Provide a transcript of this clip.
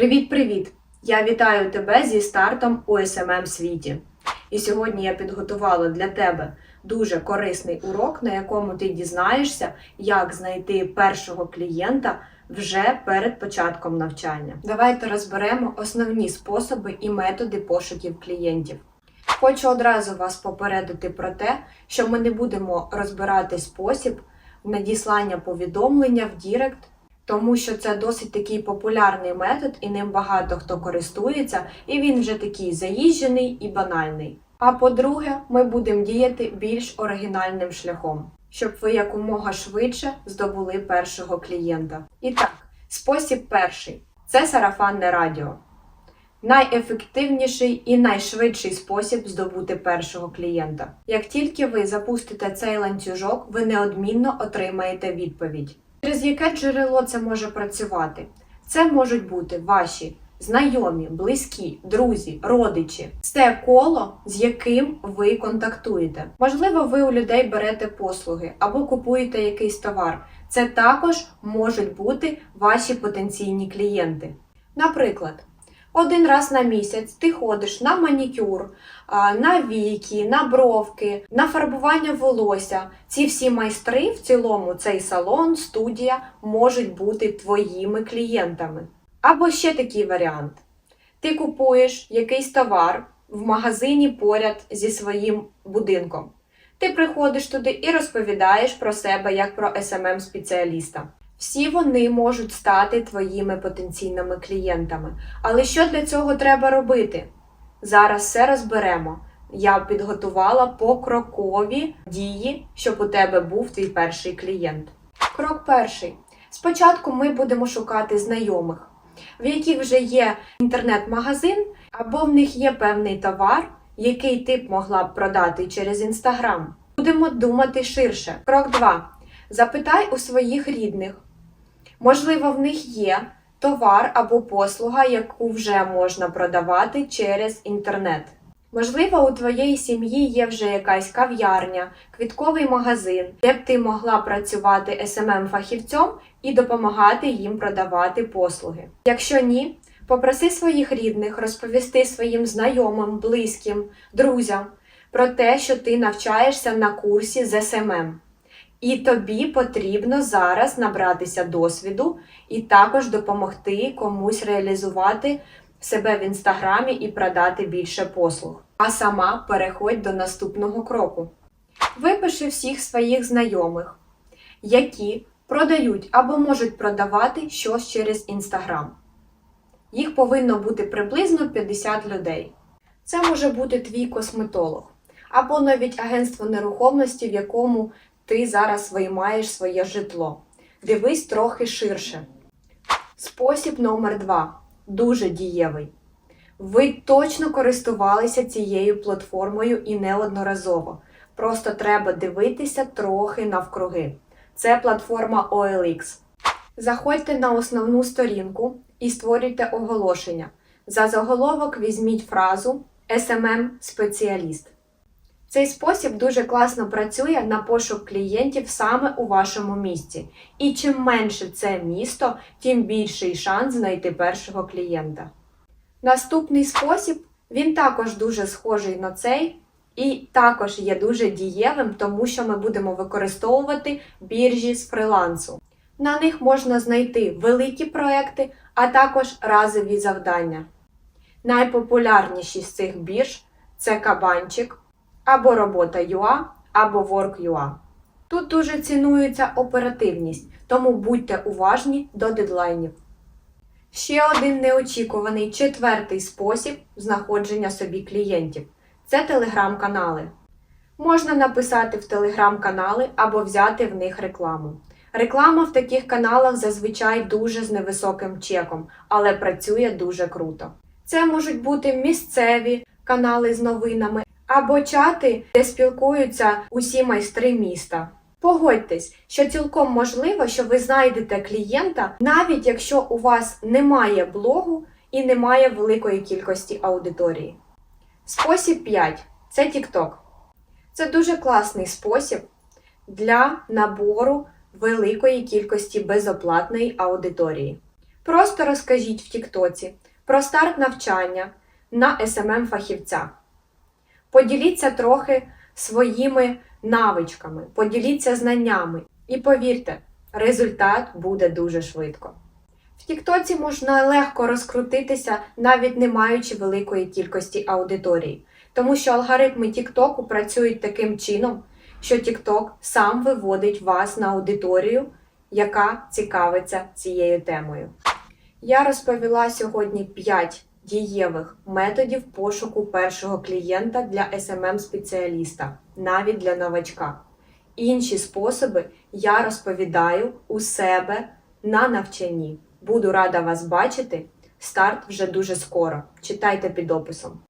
Привіт-привіт! Я вітаю тебе зі стартом у SMM світі. І сьогодні я підготувала для тебе дуже корисний урок, на якому ти дізнаєшся, як знайти першого клієнта вже перед початком навчання. Давайте розберемо основні способи і методи пошуків клієнтів. Хочу одразу вас попередити про те, що ми не будемо розбирати спосіб надіслання повідомлення в Дірект тому що це досить такий популярний метод, і ним багато хто користується, і він вже такий заїжджений і банальний. А по-друге, ми будемо діяти більш оригінальним шляхом, щоб ви якомога швидше здобули першого клієнта. І так, спосіб перший це сарафанне радіо. Найефективніший і найшвидший спосіб здобути першого клієнта. Як тільки ви запустите цей ланцюжок, ви неодмінно отримаєте відповідь. Через яке джерело це може працювати? Це можуть бути ваші знайомі, близькі, друзі, родичі. Це коло, з яким ви контактуєте. Можливо, ви у людей берете послуги або купуєте якийсь товар. Це також можуть бути ваші потенційні клієнти. Наприклад, один раз на місяць ти ходиш на манікюр, на віки, на бровки, на фарбування волосся. Ці всі майстри в цілому, цей салон, студія можуть бути твоїми клієнтами. Або ще такий варіант: ти купуєш якийсь товар в магазині поряд зі своїм будинком. Ти приходиш туди і розповідаєш про себе як про smm спеціаліста всі вони можуть стати твоїми потенційними клієнтами. Але що для цього треба робити? Зараз все розберемо. Я підготувала покрокові дії, щоб у тебе був твій перший клієнт. Крок перший. Спочатку ми будемо шукати знайомих, в яких вже є інтернет-магазин, або в них є певний товар, який ти б могла б продати через інстаграм. Будемо думати ширше. Крок 2. Запитай у своїх рідних, Можливо, в них є товар або послуга, яку вже можна продавати через інтернет. Можливо, у твоєї сім'ї є вже якась кав'ярня, квітковий магазин, де б ти могла працювати smm фахівцем і допомагати їм продавати послуги. Якщо ні, попроси своїх рідних розповісти своїм знайомим, близьким, друзям про те, що ти навчаєшся на курсі з SMM. І тобі потрібно зараз набратися досвіду і також допомогти комусь реалізувати себе в інстаграмі і продати більше послуг. А сама переходь до наступного кроку. Випиши всіх своїх знайомих, які продають або можуть продавати щось через інстаграм. Їх повинно бути приблизно 50 людей. Це може бути твій косметолог, або навіть агентство нерухомості, в якому ти зараз виймаєш своє житло. Дивись трохи ширше. Спосіб номер два. Дуже дієвий. Ви точно користувалися цією платформою і неодноразово. Просто треба дивитися трохи навкруги. Це платформа OLX. Заходьте на основну сторінку і створюйте оголошення. За заголовок візьміть фразу SMM спеціаліст. Цей спосіб дуже класно працює на пошук клієнтів саме у вашому місті. І чим менше це місто, тим більший шанс знайти першого клієнта. Наступний спосіб, він також дуже схожий на цей, і також є дуже дієвим, тому що ми будемо використовувати біржі з фрилансу. На них можна знайти великі проекти, а також разові завдання. Найпопулярніші з цих бірж це кабанчик або робота UA, або Work.ua. Тут дуже цінується оперативність, тому будьте уважні до дедлайнів. Ще один неочікуваний четвертий спосіб знаходження собі клієнтів це телеграм-канали. Можна написати в телеграм-канали або взяти в них рекламу. Реклама в таких каналах зазвичай дуже з невисоким чеком, але працює дуже круто. Це можуть бути місцеві канали з новинами або чати, де спілкуються усі майстри міста. Погодьтесь, що цілком можливо, що ви знайдете клієнта, навіть якщо у вас немає блогу і немає великої кількості аудиторії. Спосіб 5 це TikTok. Це дуже класний спосіб для набору великої кількості безоплатної аудиторії. Просто розкажіть в Тіктоці про старт навчання на smm фахівця. Поділіться трохи своїми навичками, поділіться знаннями і повірте, результат буде дуже швидко. В Тіктоці можна легко розкрутитися, навіть не маючи великої кількості аудиторії, тому що алгоритми Тіктоку працюють таким чином, що Тікток сам виводить вас на аудиторію, яка цікавиться цією темою. Я розповіла сьогодні 5 дієвих методів пошуку першого клієнта для smm спеціаліста навіть для новачка. Інші способи я розповідаю у себе на навчанні. Буду рада вас бачити. Старт вже дуже скоро. Читайте під описом.